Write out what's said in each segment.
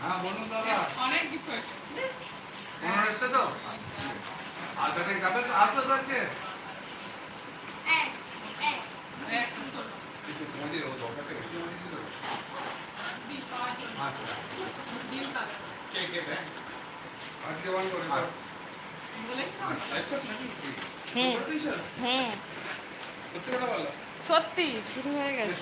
হ্যাঁ বলুন দাদা। অনেক এসছে তো? যাবে তো কে কে সত্যি শুরু হয়ে গেছে।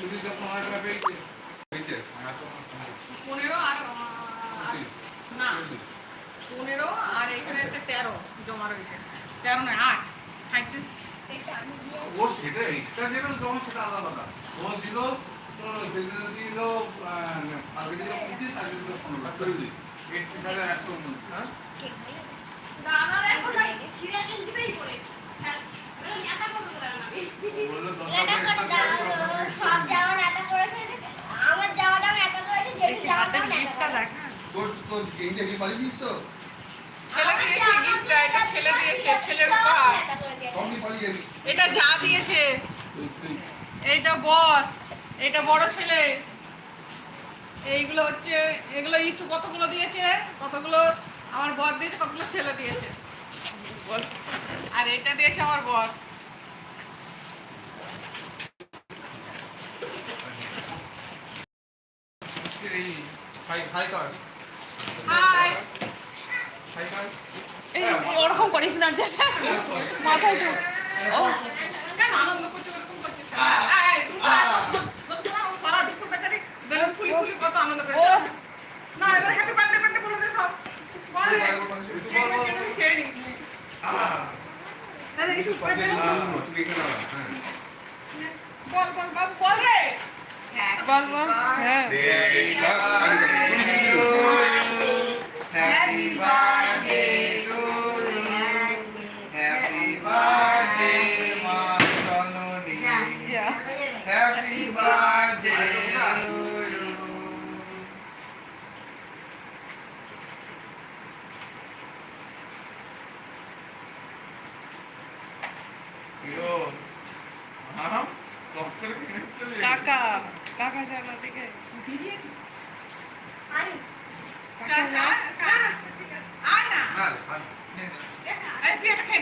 না পনেরো আর এখানে তেরো জমা রয়েছে। তেরো নয় আট সাঁত্রিশ ও সেটা এক্সট্রা যেটা জমা সেটা আলাদা। ও দিল দিল দিল পঁচিশ আগে দিল পনেরো একশো কি পালিয়েছিস তো ছেলে দিয়েছে গিফটটা এটা ছেলে দিয়েছে ছেলের উপহার নেতা করে দিয়েছে। সব কি পালিয়ে এটা যা দিয়েছে। এইটা বর এটা বড় ছেলে। এইগুলো হচ্ছে এগুলো ইতু কতগুলো দিয়েছে? কতগুলো? আমার বর দিয়েছে কতগুলো ছেলে দিয়েছে? আর এটা দিয়েছে আমার বর। হাই হাই কার হাই হাই কার এই ওরকম করিস না মাথায় তো। কেন আনন্দ করছে ওরকম করছিস কেন? এই,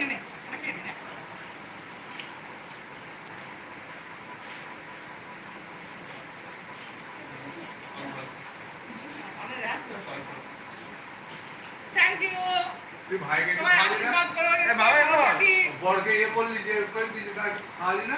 নে থ্যাংক ইউ তুই ভাইকে একটু তোমার খাওয়ালি না? আশীর্বাদ করো এ বাবা, এলো। বরকে ইয়ে করলি যে করে দিলি তাই খাওয়ালি না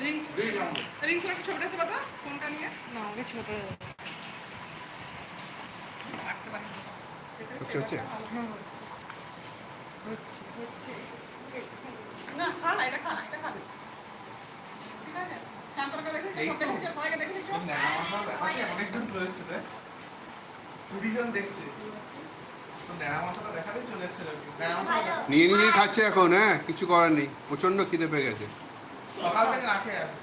রিং না না এটা খা এটা খাবে ঠিক আছে শান্তরকে অনেকজন এসছে কুড়ি জন দেখছে নিয়ে নিজেই খাচ্ছে এখন হ্যাঁ কিছু করার নেই। প্রচণ্ড খিদে পেয়ে গেছে। সকাল থেকে না খেয়ে আসে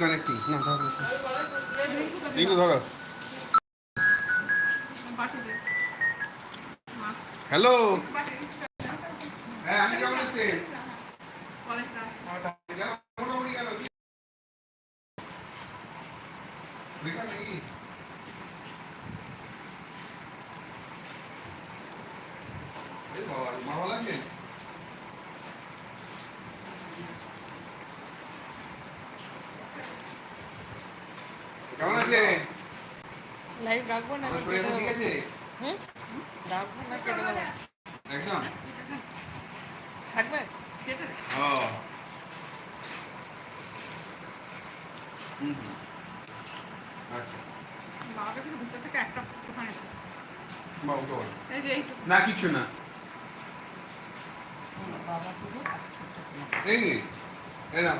কানেক্টিং ধরো ধরো হ্যালো হ্যাঁ আমি কেমন আছেন মোটামুটি গেল বেকার নাকি মা ভালো আছেন কেমন আছেন লাইভ রাখবো না ঠিক আছে হুম রাখবো না কেটে দেবো একদম থাকবে হুম। আচ্ছা বাবাকে ভিতর থেকে একটা একটুখানি দে। বা ওটা। এই যে না কিছু না এই নে এই। নাও।